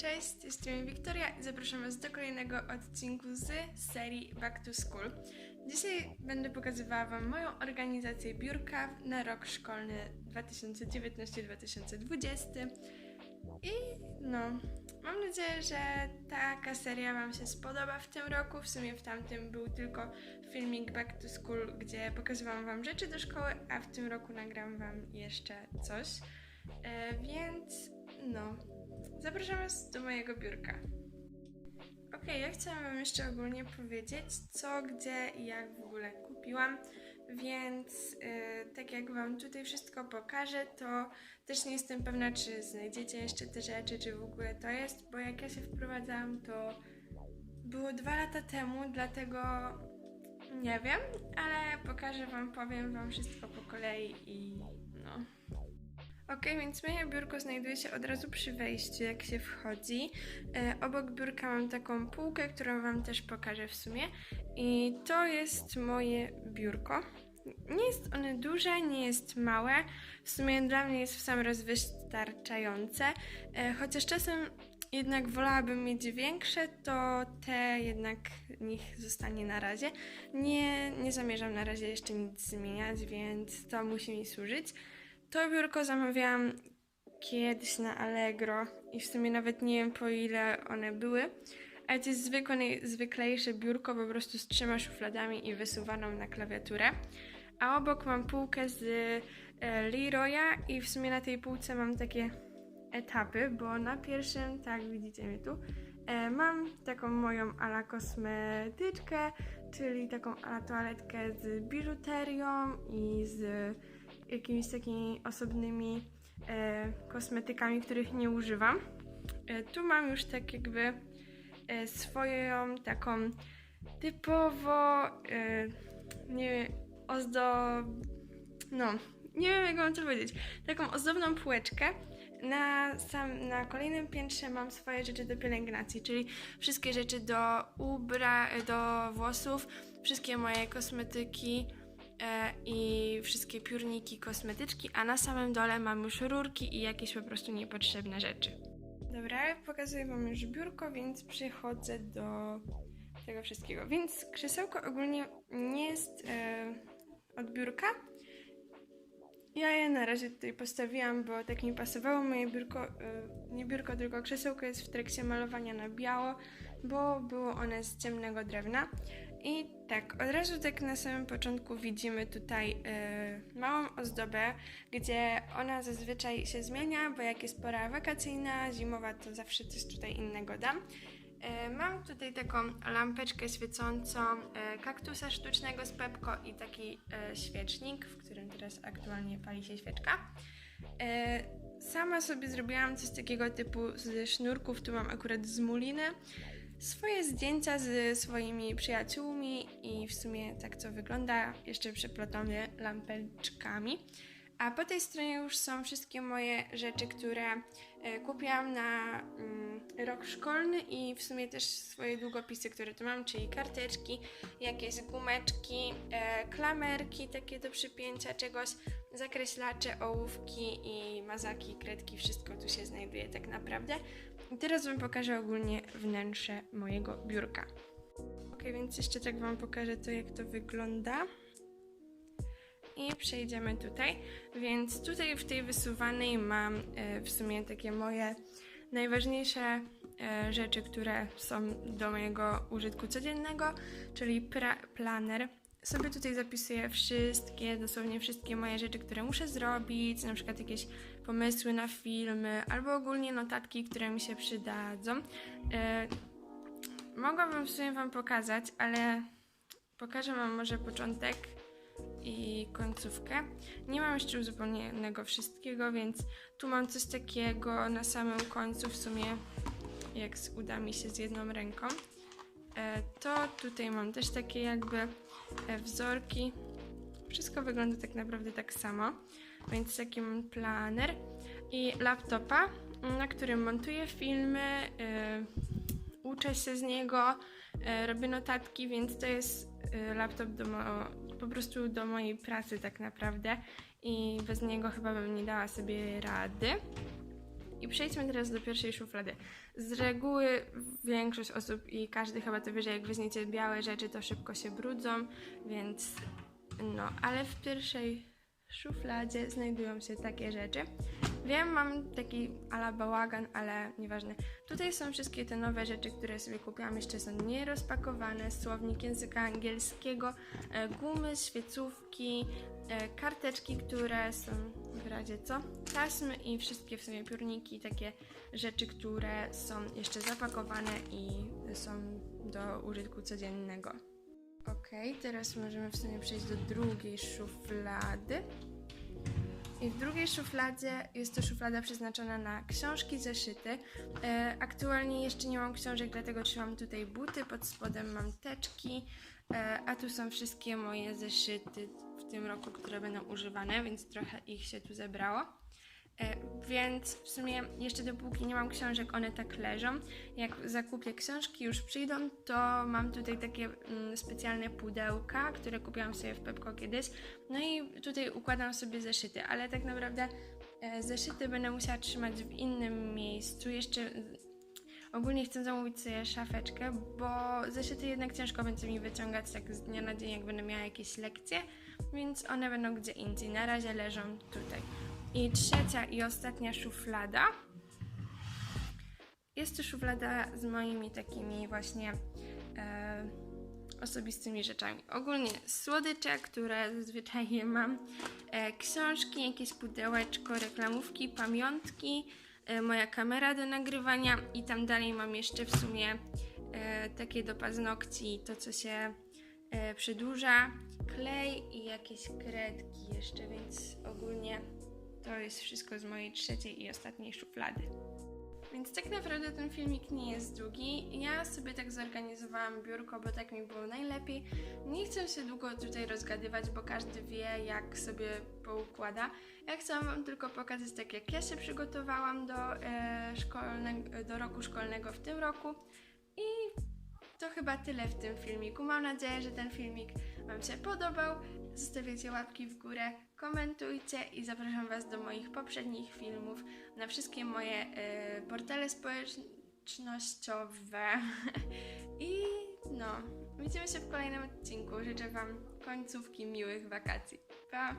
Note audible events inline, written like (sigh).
Cześć, jestem Wiktoria i zapraszam Was do kolejnego odcinku z serii Back to School. Dzisiaj będę pokazywała Wam moją organizację biurka na rok szkolny 2019-2020. I no, mam nadzieję, że taka seria Wam się spodoba w tym roku. W sumie w tamtym był tylko filmik Back to School, gdzie pokazywałam Wam rzeczy do szkoły, a w tym roku nagram Wam jeszcze coś. E, więc no, zapraszam Was do mojego biurka. Okej, ja chciałam Wam jeszcze ogólnie powiedzieć, co, gdzie i jak w ogóle kupiłam, więc e, tak jak Wam tutaj wszystko pokażę, to też nie jestem pewna, czy znajdziecie jeszcze te rzeczy, czy w ogóle to jest, bo jak ja się wprowadzałam, to było dwa lata temu, dlatego nie wiem, ale pokażę Wam, powiem Wam wszystko po kolei i no. Ok, więc moje biurko znajduje się od razu przy wejściu, jak się wchodzi. E, obok biurka mam taką półkę, którą Wam też pokażę w sumie. I to jest moje biurko. Nie jest one duże, nie jest małe. W sumie dla mnie jest w sam raz wystarczające. E, chociaż czasem jednak wolałabym mieć większe, to te jednak niech zostanie na razie. Nie, nie zamierzam na razie jeszcze nic zmieniać, więc to musi mi służyć. To biurko zamawiałam kiedyś na Allegro i w sumie nawet nie wiem po ile one były, ale to jest zwykłe, zwyklejsze biurko po prostu z trzema szufladami i wysuwaną na klawiaturę. A obok mam półkę z e, Leroya i w sumie na tej półce mam takie etapy, bo na pierwszym, tak widzicie mnie tu, e, mam taką moją ala kosmetyczkę, czyli taką ala toaletkę z biżuterią i z jakimiś takimi osobnymi e, kosmetykami, których nie używam. E, tu mam już tak jakby e, swoją taką typowo e, nie ozdob... no, nie wiem jak mam to powiedzieć, taką ozdobną półeczkę. Na, sam, na kolejnym piętrze mam swoje rzeczy do pielęgnacji, czyli wszystkie rzeczy do ubra, do włosów, wszystkie moje kosmetyki, i wszystkie piórniki, kosmetyczki, a na samym dole mam już rurki i jakieś po prostu niepotrzebne rzeczy. Dobra, pokazuję Wam już biurko, więc przechodzę do tego wszystkiego. Więc krzesełko ogólnie nie jest e, od biurka. Ja je na razie tutaj postawiłam, bo tak mi pasowało. Moje biurko, e, nie biurko, tylko krzesełko jest w trakcie malowania na biało, bo było one z ciemnego drewna. I tak, od razu tak na samym początku widzimy tutaj yy, małą ozdobę, gdzie ona zazwyczaj się zmienia, bo jak jest pora wakacyjna, zimowa, to zawsze coś tutaj innego dam. Yy, mam tutaj taką lampeczkę świecącą yy, kaktusa sztucznego z Pepko i taki yy, świecznik, w którym teraz aktualnie pali się świeczka. Sama sobie zrobiłam coś takiego typu ze sznurków, tu mam akurat z muliny swoje zdjęcia ze swoimi przyjaciółmi i w sumie tak co wygląda jeszcze przeplotone lampeczkami. A po tej stronie już są wszystkie moje rzeczy, które e, kupiłam na mm, rok szkolny i w sumie też swoje długopisy, które tu mam, czyli karteczki, jakieś gumeczki, e, klamerki takie do przypięcia czegoś, zakreślacze, ołówki i mazaki, kredki, wszystko tu się znajduje tak naprawdę. I teraz Wam pokażę ogólnie wnętrze mojego biurka. Ok, więc jeszcze tak Wam pokażę to, jak to wygląda. I przejdziemy tutaj. Więc tutaj w tej wysuwanej mam e, w sumie takie moje najważniejsze e, rzeczy, które są do mojego użytku codziennego, czyli planer sobie tutaj zapisuję wszystkie, dosłownie wszystkie moje rzeczy, które muszę zrobić, na przykład jakieś pomysły na filmy, albo ogólnie notatki, które mi się przydadzą. Yy, mogłabym w sumie Wam pokazać, ale pokażę Wam może początek i końcówkę. Nie mam jeszcze uzupełnionego wszystkiego, więc tu mam coś takiego na samym końcu, w sumie jak uda mi się z jedną ręką. E, to tutaj mam też takie jakby wzorki. Wszystko wygląda tak naprawdę tak samo. Więc taki mam planer i laptopa, na którym montuję filmy, e, uczę się z niego, robię notatki, więc to jest laptop do po prostu do mojej pracy tak naprawdę i bez niego chyba bym nie dała sobie rady. I przejdźmy teraz do pierwszej szuflady. Z reguły większość osób i każdy chyba to wie, że jak weźmiecie białe rzeczy, to szybko się brudzą, więc no, ale w pierwszej szufladzie znajdują się takie rzeczy. Wiem, mam taki ala bałagan, ale nieważne. Tutaj są wszystkie te nowe rzeczy, które sobie kupiłam, jeszcze są nierozpakowane. Słownik języka angielskiego, e, gumy, świecówki, e, karteczki, które są w razie co, taśmy i wszystkie w sumie piórniki, takie rzeczy, które są jeszcze zapakowane i są do użytku codziennego. Ok, teraz możemy w sumie przejść do drugiej szuflady. I w drugiej szufladzie jest to szuflada przeznaczona na książki, zeszyty. E, aktualnie jeszcze nie mam książek, dlatego trzymam tutaj buty, pod spodem mam teczki, e, a tu są wszystkie moje zeszyty w tym roku, które będą używane, więc trochę ich się tu zebrało. E, Więc w sumie jeszcze dopóki nie mam książek, one tak leżą. Jak zakupię książki, już przyjdą, to mam tutaj takie mm, specjalne pudełka, które kupiłam sobie w Pepko kiedyś. No i tutaj układam sobie zeszyty, ale tak naprawdę e, zeszyty będę musiała trzymać w innym miejscu. Jeszcze ogólnie chcę zamówić sobie szafeczkę, bo zeszyty jednak ciężko będzie mi wyciągać tak z dnia na dzień, jak będę miała jakieś lekcje, więc one będą gdzie indziej. Na razie leżą tutaj. I trzecia i ostatnia szuflada. Jest to szuflada z moimi takimi właśnie e, osobistymi rzeczami. Ogólnie słodycze, które zazwyczaj mam, e, książki, jakieś pudełeczko, reklamówki, pamiątki, moja kamera do nagrywania i tam dalej mam jeszcze w sumie e, takie do paznokci, to co się e, przedłuża, klej i jakieś kredki jeszcze, więc ogólnie to jest wszystko z mojej trzeciej i ostatniej szuflady. Więc tak naprawdę ten filmik nie jest długi. Ja sobie tak zorganizowałam biurko, bo tak mi było najlepiej. Nie chcę się długo tutaj rozgadywać, bo każdy wie, jak sobie poukłada. Ja chciałam Wam tylko pokazać, tak jak ja się przygotowałam do, e, szkolne, do roku szkolnego w tym roku. I to chyba tyle w tym filmiku. Mam nadzieję, że ten filmik Wam się podobał. Zostawiajcie łapki w górę, komentujcie i zapraszam Was do moich poprzednich filmów na wszystkie moje e, portale społecznościowe. (laughs) I no, widzimy się w kolejnym odcinku. Życzę Wam końcówki miłych wakacji. Pa!